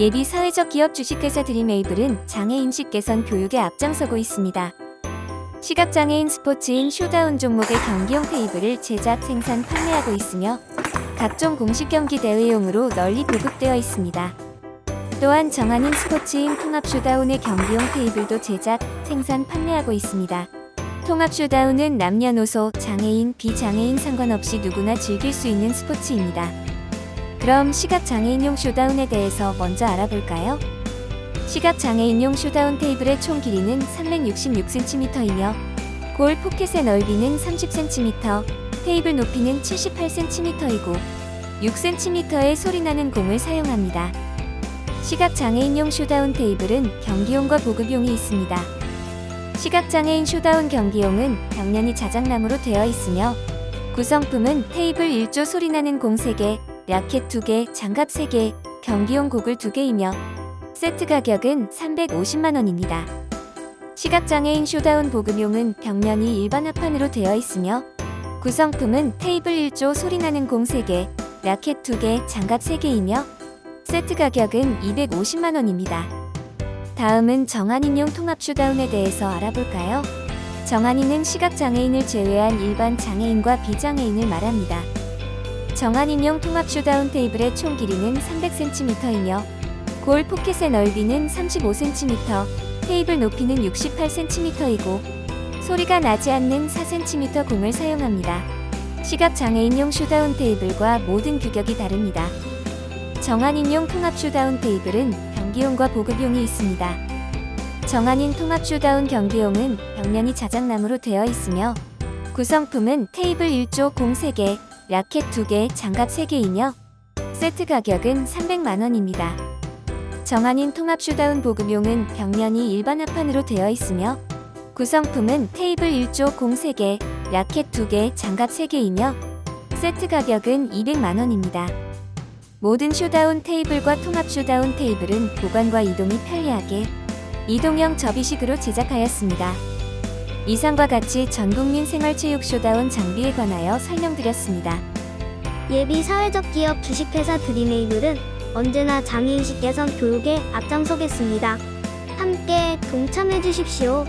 예비 사회적 기업 주식회사 드림에이블은 장애인식 개선 교육에 앞장서고 있습니다. 시각장애인 스포츠인 쇼다운 종목의 경기용 테이블을 제작, 생산, 판매하고 있으며 각종 공식 경기 대회용으로 널리 보급되어 있습니다. 또한 정한인 스포츠인 통합 쇼다운의 경기용 테이블도 제작, 생산, 판매하고 있습니다. 통합 쇼다운은 남녀노소, 장애인, 비장애인 상관없이 누구나 즐길 수 있는 스포츠입니다. 그럼 시각장애인용 쇼다운에 대해서 먼저 알아볼까요? 시각장애인용 쇼다운 테이블의 총 길이는 366cm이며 골 포켓의 넓이는 30cm, 테이블 높이는 78cm이고 6cm의 소리나는 공을 사용합니다. 시각장애인용 쇼다운 테이블은 경기용과 보급용이 있습니다. 시각장애인 쇼다운 경기용은 벽면이 자작나무로 되어 있으며 구성품은 테이블 1조 소리나는 공 3개, 라켓 2개, 장갑 3개, 경기용 고글 2개이며 세트 가격은 350만원입니다. 시각장애인 쇼다운 보급용은 벽면이 일반 합판으로 되어 있으며 구성품은 테이블 1조 소리나는 공 3개, 라켓 2개, 장갑 3개이며 세트 가격은 250만원입니다. 다음은 정한인용 통합 쇼다운에 대해서 알아볼까요? 정한인은 시각장애인을 제외한 일반 장애인과 비장애인을 말합니다. 정한인용 통합 쇼다운 테이블의 총 길이는 300cm이며 골 포켓의 넓이는 35cm, 테이블 높이는 68cm이고 소리가 나지 않는 4cm 공을 사용합니다. 시각장애인용 쇼다운 테이블과 모든 규격이 다릅니다. 정한인용 통합 쇼다운 테이블은 경기용과 보급용이 있습니다. 정한인 통합 쇼다운 경기용은 벽면이 자작나무로 되어 있으며 구성품은 테이블 1조 공 3개, 라켓 2개, 장갑 3개이며 세트 가격은 300만원입니다. 정한인 통합 쇼다운 보급용은 벽면이 일반 합판으로 되어 있으며 구성품은 테이블 1조 공 3개, 라켓 2개, 장갑 3개이며 세트 가격은 200만원입니다. 모든 쇼다운 테이블과 통합 쇼다운 테이블은 보관과 이동이 편리하게 이동형 접이식으로 제작하였습니다. 이상과 같이 전국민 생활체육 쇼다운 장비에 관하여 설명드렸습니다. 예비 사회적 기업 주식회사 드림에이블은 언제나 장애인식 개선 교육에 앞장서겠습니다. 함께 동참해 주십시오.